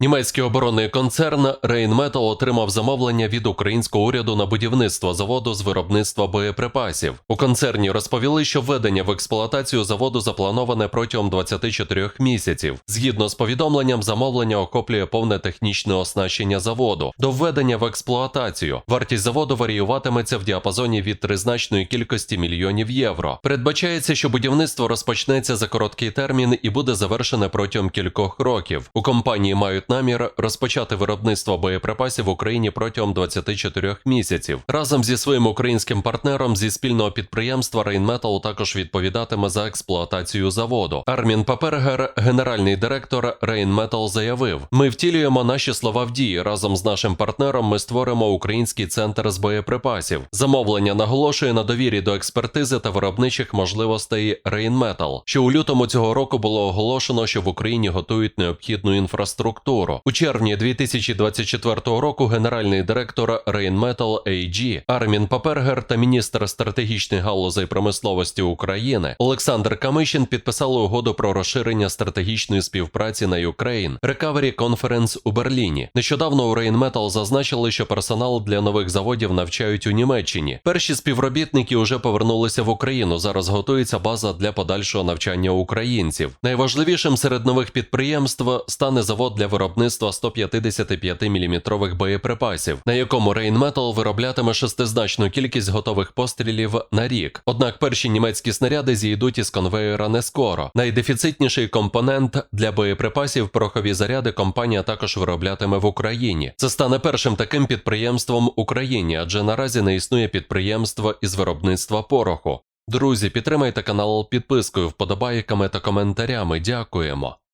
Німецький оборонний концерн Rheinmetall отримав замовлення від українського уряду на будівництво заводу з виробництва боєприпасів. У концерні розповіли, що введення в експлуатацію заводу заплановане протягом 24 місяців. Згідно з повідомленням, замовлення охоплює повне технічне оснащення заводу. До введення в експлуатацію вартість заводу варіюватиметься в діапазоні від тризначної кількості мільйонів євро. Передбачається, що будівництво розпочнеться за короткий термін і буде завершене протягом кількох років. У компанії мають намір розпочати виробництво боєприпасів в Україні протягом 24 місяців. Разом зі своїм українським партнером зі спільного підприємства Rheinmetall також відповідатиме за експлуатацію заводу. Армін Папергер, генеральний директор Rheinmetall, заявив: Ми втілюємо наші слова в дії. Разом з нашим партнером ми створимо український центр з боєприпасів. Замовлення наголошує на довірі до експертизи та виробничих можливостей Rheinmetall, що у лютому цього року було оголошено, що в Україні готують необхідну інфраструктуру. У червні 2024 року генеральний директор Rheinmetall AG Армін Папергер та міністр стратегічних галузей промисловості України Олександр Камишин підписали угоду про розширення стратегічної співпраці на Ukraine Recovery Conference у Берліні. Нещодавно у Rheinmetall зазначили, що персонал для нових заводів навчають у Німеччині. Перші співробітники вже повернулися в Україну. Зараз готується база для подальшого навчання українців. Найважливішим серед нових підприємств стане завод для виробництва 155-мм боєприпасів, на якому Rheinmetall вироблятиме шестизначну кількість готових пострілів на рік. Однак перші німецькі снаряди зійдуть із конвеєра не скоро. Найдефіцитніший компонент для боєприпасів порохові заряди компанія також вироблятиме в Україні. Це стане першим таким підприємством Україні, адже наразі не існує підприємства із виробництва пороху. Друзі, підтримайте канал підпискою, вподобайками та коментарями. Дякуємо.